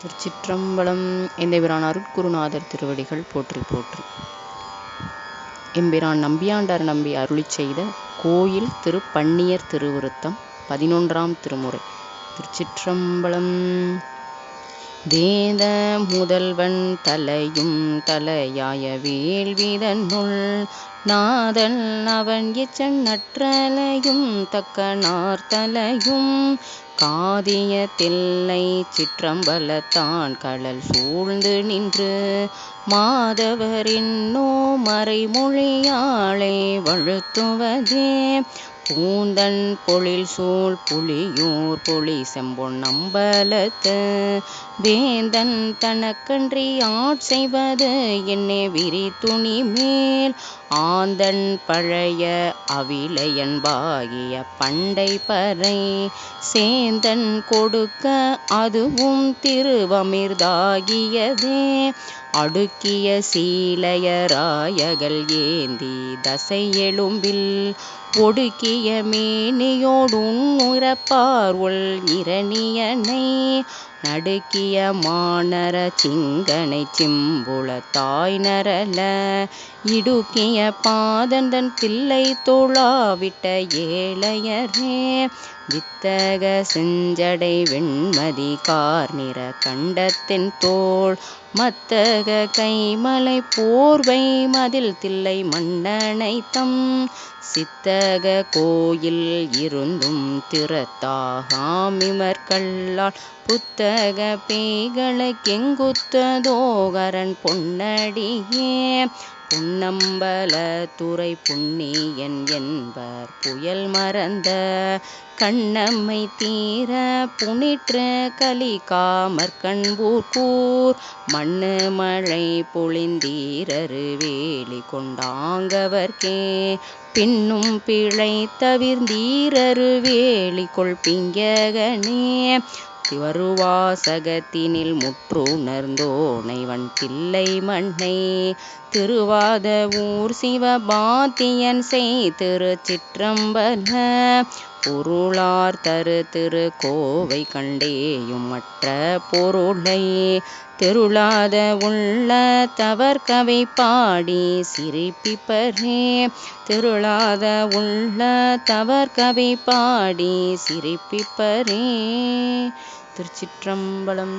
திருச்சிற்றம்பலம் எந்தபிரான் அருட்குருநாதர் திருவடிகள் போற்றி போற்றி. எம்பிரான் நம்பியாண்டார் நம்பி அருளி செய்த கோயில் திரு பன்னியர் திருவிருத்தம் பதினொன்றாம் திருமுறை. திருச்சிற்றம்பலம் வேத முதல்வன் தலையும் தலையாய வேள்விதன்னுள் நாதன் அவன் எச்சன்னற்றலையும் தக்க நார்த்தலையும் காதிய தில்லை சிற்றம்பலத்தான் கடல் சூழ்ந்து நின்று மாதவரின்னோ மறைமொழியாளே வழுத்துவதே பூந்தன் பொழில் சூழ் புலியூர் பொலி செம்பொன் நம்பலத்து. வேந்தன் தனக்கன்றி ஆட்செய்வது என்னே விரி துணி மேல் ஆந்தன் பழைய அவிலையன்பாகிய பண்டை பறை சேந்தன் கொடுக்க அதுவும் திருவமிர்தாகியதே. அடுக்கிய சீலையராயகள் ஏந்தி தசை எலும்பில் ஒடுக்கிய மேனியோடுன்னுறப்பார் உள் இரணியனை. நடுக்கிய மானர சிங்கனை சிம்புல தாய் நரல. இடுக்கிய பாதந்தன் பிள்ளை தோளாவிட்ட ஏழையரே. வித்தக செஞ்சடை வெண்மதி கார்நிற கண்டத்தின் தோள் மத்தக கைமலை போர்வை மதில் தில்லை மன்னனைத்தம். சித்தக கோயில் இருந்தும் திறத்தாகாமிமர்களால் புத்தக பேய்களை கெங்குத்ததோகரன் பொன்னடியே. புன்னம்பல துறை புண்ணியன் என்பர் புயல் மறந்த கண்ணம்மை தீர புனிற்ற கலி காமற் மண்ணு மழை பொழிந்தீரரு வேலி கொண்டாங்கவர்க்கே. பின்னும் பிழை தவிர்ந்தீரரு வேலி கொள் பிங்ககனே வருவாசகத்தினில் முற்றுணர்ந்தோனைவன் தில்லை மண்ணை திருவாத ஊர் சிவபாத்தியன் செய் திரு சிற்றம்பல. பொருளார் தரு திரு கோவை கண்டேயும் மற்ற பொருளை தெருளாத உள்ள தவர்கவை பாடி சிரிப்பிப்பரே. தெருளாத உள்ள தவர்கவை பாடி சிரிப்பிப்பரே. திருச்சிற்றம்பலம்.